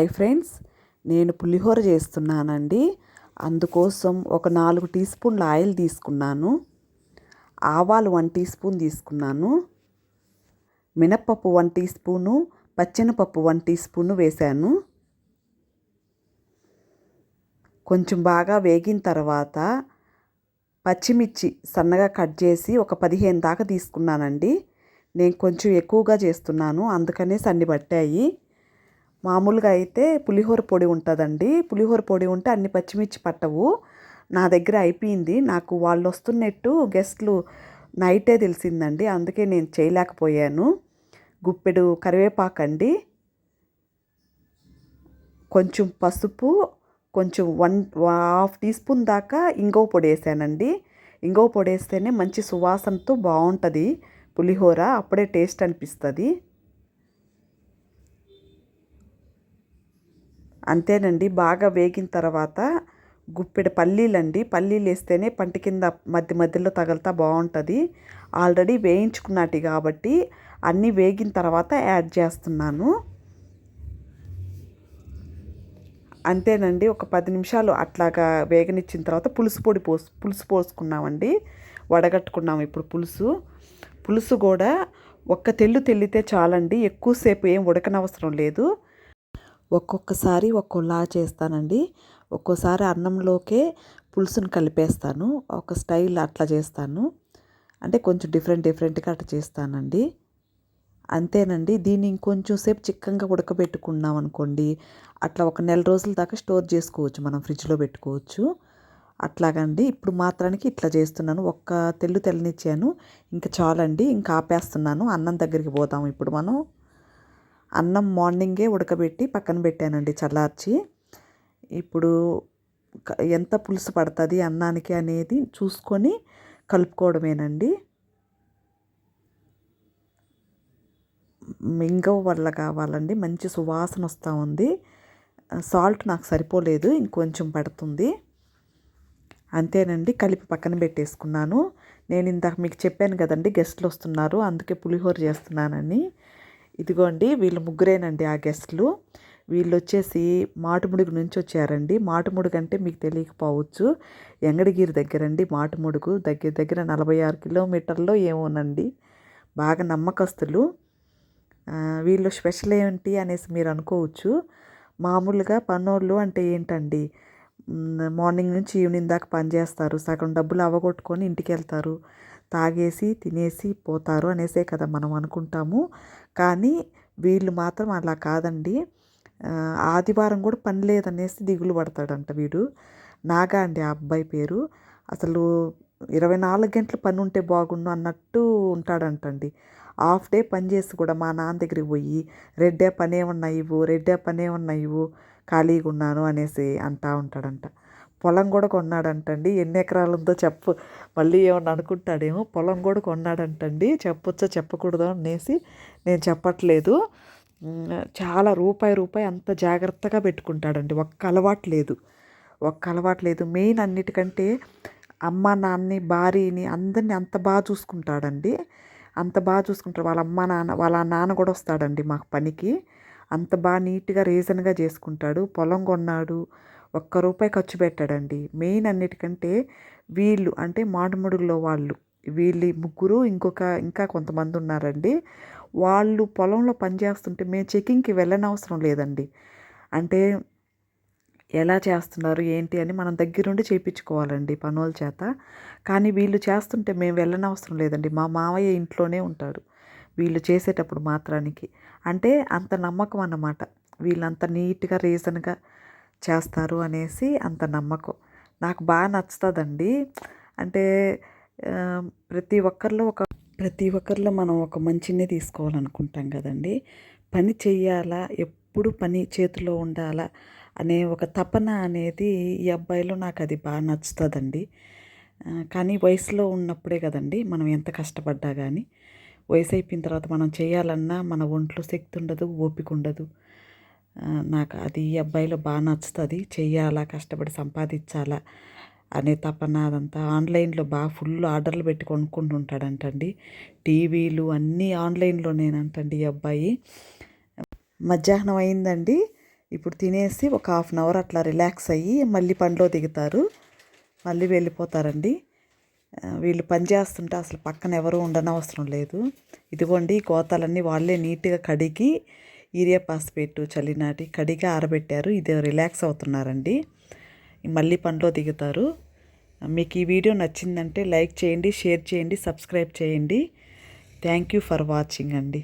Hi friends నేను పులిహోర చేస్తున్నానండి. అందుకోసం ఒక నాలుగు టీ స్పూన్ల ఆయిల్ తీసుకున్నాను. ఆవాలు వన్ టీ స్పూన్ తీసుకున్నాను. మినప్పప్పు వన్ టీ స్పూను పచ్చెనపప్పు వన్ టీ స్పూను వేశాను. కొంచెం బాగా వేగిన తర్వాత పచ్చిమిర్చి సన్నగా కట్ చేసి ఒక పదిహేను దాకా తీసుకున్నానండి. నేను కొంచెం ఎక్కువగా చేస్తున్నాను అందుకనే సన్ని పట్టాయి. మామూలుగా అయితే పులిహోర పొడి ఉంటుందండి. పులిహోర పొడి ఉంటే అన్ని పచ్చిమిర్చి పట్టవు. నా దగ్గర అయిపోయింది. నాకు వాళ్ళు వస్తున్నట్టు గెస్ట్లు నైటే తెలిసిందండి. అందుకే నేను చేయలేకపోయాను. గుప్పెడు కరివేపాకండి. కొంచెం పసుపు కొంచెం వన్ హాఫ్ టీ స్పూన్ దాకా ఇంగవ పొడి వేసానండి. ఇంగవ పొడి వేస్తేనే మంచి సువాసనతో బాగుంటుంది పులిహోర. అప్పుడే టేస్ట్ అనిపిస్తుంది. అంతేనండి. బాగా వేగిన తర్వాత గుప్పెడు పల్లీలండి. పల్లీలు వేస్తేనే పంట కింద మధ్య మధ్యలో తగలతా బాగుంటుంది ఆల్రెడీ వేయించుకున్నట్టు కాబట్టి అన్నీ వేగిన తర్వాత యాడ్ చేస్తున్నాను. అంతేనండి. ఒక పది నిమిషాలు అట్లాగా వేగనిచ్చిన తర్వాత పులుసు పొడి పోసు పులుసు పోసుకున్నామండి. వడగట్టుకున్నాం ఇప్పుడు పులుసు. పులుసు కూడా ఒక్క తెల్లు తెల్లితే చాలండి. ఎక్కువసేపు ఏం ఉడకనవసరం లేదు. ఒక్కొక్కసారి ఒక్కోలా చేస్తానండి. ఒక్కోసారి అన్నంలోకే పులుసును కలిపేస్తాను. ఒక స్టైల్ అట్లా చేస్తాను. అంటే కొంచెం డిఫరెంట్ డిఫరెంట్గా అట్లా చేస్తానండి. అంతేనండి. దీన్ని ఇంకొంచెం సేపు చిక్కంగా ఉడకబెట్టుకున్నాం అనుకోండి అట్లా ఒక నెల రోజుల దాకా స్టోర్ చేసుకోవచ్చు. మనం ఫ్రిడ్జ్లో పెట్టుకోవచ్చు. అట్లాగండి. ఇప్పుడు మాత్రానికి ఇట్లా చేస్తున్నాను. ఒక్క తెల్లు తెల్లనిచ్చాను. ఇంకా చాలండి. ఇంకా ఆపేస్తున్నాను. అన్నం దగ్గరికి పోదాం ఇప్పుడు మనం. అన్నం మార్నింగే ఉడకబెట్టి పక్కన పెట్టానండి చల్లార్చి. ఇప్పుడు ఎంత పులుసు పడుతుంది అన్నానికి అనేది చూసుకొని కలుపుకోవడమేనండి. ఇంగవ వల్ల కావాలండి మంచి సువాసన వస్తూ ఉంది. సాల్ట్ నాకు సరిపోలేదు ఇంకొంచెం పడుతుంది. అంతేనండి కలిపి పక్కన పెట్టేసుకున్నాను. నేను ఇందాక మీకు చెప్పాను కదండి గెస్ట్లు వస్తున్నారు అందుకే పులిహోర చేస్తున్నానని. ఇదిగోండి వీళ్ళు ముగ్గురేనండి ఆ గెస్ట్లు. వీళ్ళు వచ్చేసి మాటుముడుగు నుంచి వచ్చారండి మాటుముడుగు అంటే మీకు తెలియకపోవచ్చు. ఎంగడగిరి దగ్గర అండి మాటుముడుగు. దగ్గర దగ్గర నలభై ఆరు కిలోమీటర్లో ఏమోనండి. బాగా నమ్మకస్తులు. వీళ్ళు స్పెషల్ ఏంటి అనేసి మీరు అనుకోవచ్చు. మామూలుగా పనోళ్ళు అంటే ఏంటండి? మార్నింగ్ నుంచి ఈవినింగ్ దాకా పనిచేస్తారు. సగం డబ్బులు అవగొట్టుకొని ఇంటికి వెళ్తారు తాగేసి తినేసి పోతారు అనేసే కదా మనం అనుకుంటాము. కానీ వీళ్ళు మాత్రం అలా కాదండి. ఆదివారం కూడా పని లేదనేసి దిగులు పడతాడంట వీడు. నాగా అండి ఆ అబ్బాయి పేరు. అసలు ఇరవై నాలుగు గంటలు పని ఉంటే బాగుండు అన్నట్టు ఉంటాడంటండి. హాఫ్ డే పని చేసి కూడా మా నాన్న దగ్గరికి పోయి రెడ్డే పనే ఉన్నాయి ఇవ్వు రెడ్డే పనే ఉన్నాయి ఇవ్వు ఖాళీగా ఉన్నాను అనేసి అంటా ఉంటాడంట. పొలం కూడా కొన్నాడంటండి. ఎన్ని ఎకరాలు ఉందో చెప్పు. మళ్ళీ ఏమన్నా అనుకుంటాడేమో. పొలం కూడా కొన్నాడంటండి. చెప్పొచ్చో చెప్పకూడదు అనేసి నేను చెప్పట్లేదు. చాలా రూపాయి రూపాయి అంత జాగ్రత్తగా పెట్టుకుంటాడండి. ఒక్క అలవాటు లేదు. ఒక్క అలవాటు లేదు. మెయిన్ అన్నిటికంటే అమ్మ నాన్నని భార్యని అందరినీ అంత బాగా చూసుకుంటాడండి. అంత బాగా చూసుకుంటాడు. వాళ్ళ అమ్మ నాన్న వాళ్ళ నాన్న కూడా వస్తాడండి మాకు పనికి. అంత బాగా నీట్గా రీజన్గా చేసుకుంటాడు. పొలం కొన్నాడు. ఒక్క రూపాయి ఖర్చు పెట్టాడండి. మెయిన్ అన్నిటికంటే వీళ్ళు అంటే మాడుమడుగులో వాళ్ళు వీళ్ళు ముగ్గురు ఇంకొక ఇంకా కొంతమంది ఉన్నారండి. వాళ్ళు పొలంలో పనిచేస్తుంటే మేము చెకింగ్కి వెళ్ళనవసరం లేదండి. అంటే ఎలా చేస్తున్నారు ఏంటి అని మనం దగ్గరుండి చేయించుకోవాలండి పనుల చేత. కానీ వీళ్ళు చేస్తుంటే మేము వెళ్ళనవసరం లేదండి. మా మావయ్య ఇంట్లోనే ఉంటాడు. వీళ్ళు చేసేటప్పుడు మాత్రానికి. అంటే అంత నమ్మకం అన్నమాట. వీళ్ళంత నీట్గా రీజన్గా చేస్తారు అనేసి అంత నమ్మకం. నాకు బాగా నచ్చుతుందండి. అంటే ప్రతి ఒక్కరిలో ఒక ప్రతి ఒక్కరిలో మనం ఒక మంచినే తీసుకోవాలనుకుంటాం కదండి. పని చెయ్యాలా? ఎప్పుడు పని చేతిలో ఉండాలా? అనే ఒక తపన అనేది ఈ అబ్బాయిలో నాకు అది బాగా నచ్చుతుందండి. కానీ వయసులో ఉన్నప్పుడే కదండి మనం ఎంత కష్టపడ్డా కానీ వయసు అయిపోయిన తర్వాత మనం చేయాలన్నా మన ఒంట్లో శక్తి ఉండదు ఓపిక ఉండదు. నాకు అది ఈ అబ్బాయిలో బాగా నచ్చుతుంది. చెయ్యాలా కష్టపడి సంపాదించాలా అనే తపన అదంతా ఆన్లైన్లో బాగా ఫుల్ ఆర్డర్లు పెట్టి కొనుక్కుంటుంటాడంటండి. టీవీలు అన్నీ ఆన్లైన్లోనేనంటండి ఈ అబ్బాయి. మధ్యాహ్నం అయిందండి. ఇప్పుడు తినేసి ఒక హాఫ్ అన్ అవర్ అట్లా రిలాక్స్ అయ్యి మళ్ళీ పనిలో దిగుతారు. మళ్ళీ వెళ్ళిపోతారండి. వీళ్ళు పని చేస్తుంటే అసలు పక్కన ఎవరు ఉండనవసరం లేదు. ఇదిగోండి కోతలన్నీ వాళ్ళే నీట్గా కడిగి ఈరియా పాస్పేట్ చలినాటి కడిగా ఆరబెట్టారు. ఇది రిలాక్స్ అవుతున్నారండి. మళ్ళీ పనిలో దిగుతారు. మీకు ఈ వీడియో నచ్చిందంటే లైక్ చేయండి షేర్ చేయండి సబ్స్క్రైబ్ చేయండి. థ్యాంక్ యూ ఫర్ వాచింగ్ అండి.